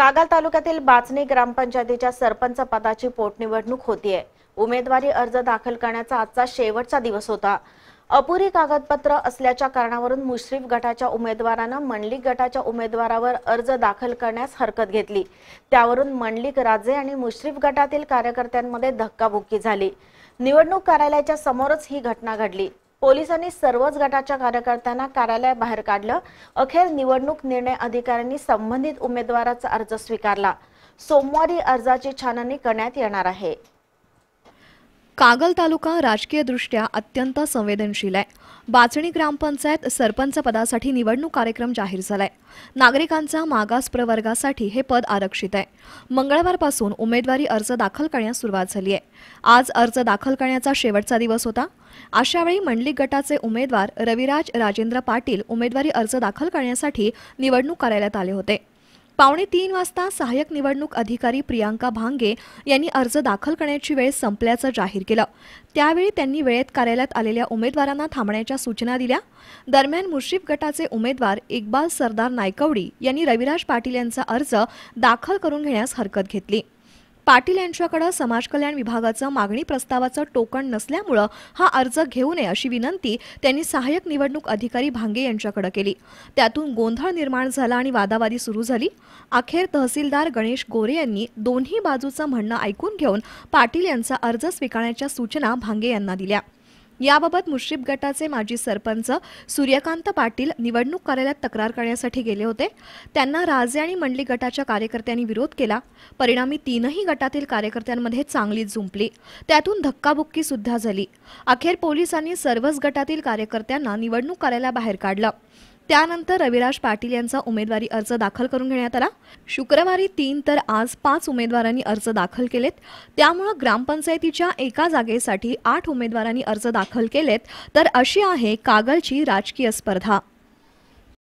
कागल तालुक्यातील बाचणी ग्रामपंचायतीच्या सरपंच पदाची पोटनिवडणूक होतीये. उमेदवारी अर्ज दाखल करण्याचा आजचा शेवटचा दिवस होता. अपुरी कागदपत्र असल्याच्या कारणावरून मुश्रीफ गटाच्या उमेदवारानं मंडलिक गटाच्या उमेदवारावर अर्ज दाखल करण्यास हरकत घेतली. त्यावरून मंडलिक राजे आणि मुश्रीफ गटातील कार्यकर्त्यांमध्ये धक्काबुक्की झाली. निवडणूक कार्यालयाच्या समोरच ही घटना घडली. पोलिसांनी सर्वच गटाच्या कार्यकर्त्यांना कार्यालयाबाहेर काढलं. अखेर निवडणूक निर्णय अधिकाऱ्यांनी संबंधित उमेदवाराचा अर्ज स्वीकारला. सोमवारी अर्जाची छाननी करण्यात येणार आहे. कागल तालुका राजकीयदृष्ट्या अत्यंत संवेदनशील आहे. बाचणी ग्रामपंचायत सरपंच पदासाठी निवडणूक कार्यक्रम जाहीर झालाय. नागरिकांचा मागास प्रवर्गासाठी हे पद आरक्षित आहे. मंगळवारपासून उमेदवारी अर्ज दाखल करण्यास सुरुवात झाली आहे. आज अर्ज दाखल करण्याचा शेवटचा दिवस होता. अशावेळी मंडलिक गटाचे उमेदवार रविराज राजेंद्र पाटील उमेदवारी अर्ज दाखल करण्यासाठी निवडणूक कार्यालयात आले होते. पावणे तीन वाजता सहाय्यक निवडणूक अधिकारी प्रियांका भांगे यांनी अर्ज दाखल करण्याची वेळ संपल्याचं जाहीर केलं. त्यावेळी त्यांनी वेळेत कार्यालयात आलेल्या उमेदवारांना थांबण्याच्या सूचना दिल्या. दरम्यान मुश्रीफ गटाचे उमेदवार इक्बाल सरदार नायकवडी यांनी रविराज पाटील यांचा अर्ज दाखल करून घेण्यास हरकत घेतली. पाटील यांच्याकडे समाज कल्याण विभागाचं मागणी प्रस्तावाचं टोकण नसल्यामुळं हा अर्ज घेऊ नये अशी विनंती त्यांनी सहाय्यक निवडणूक अधिकारी भांगे यांच्याकडे केली. त्यातून गोंधळ निर्माण झाला आणि वादावादी सुरू झाली. अखेर तहसीलदार गणेश गोरे यांनी दोन्ही बाजूचं म्हणणं ऐकून घेऊन पाटील यांचा अर्ज स्वीकारण्याच्या सूचना भांगे यांना दिल्या. याबाबत मुश्रीफ गटाचे माजी सरपंच सूर्यकांत पाटील निवडणूक कार्यालयात तक्रार करण्यासाठी गेले होते. त्यांना राजे आणि मंडली गटाच्या कार्यकर्त्यांनी विरोध केला. परिणामी तीनही गटातील कार्यकर्त्यांमध्ये चांगलीच झुंपली त्यातून धक्काबुक्की सुद्धा झाली. अखेर पोलिसांनी सर्वच गटातील कार्यकर्त्यांना निवडणूक कार्यालयाबाहेर काढलं. त्यानंतर रविराज पाटील यांचा उमेदवारी अर्ज दाखल करून घेण्यात आला. शुक्रवारी तीन तर आज पाच उमेदवारांनी अर्ज दाखल केलेत. त्यामुळं ग्रामपंचायतीच्या एका जागेसाठी आठ उमेदवारांनी अर्ज दाखल केलेत. तर अशी आहे कागलची राजकीय स्पर्धा.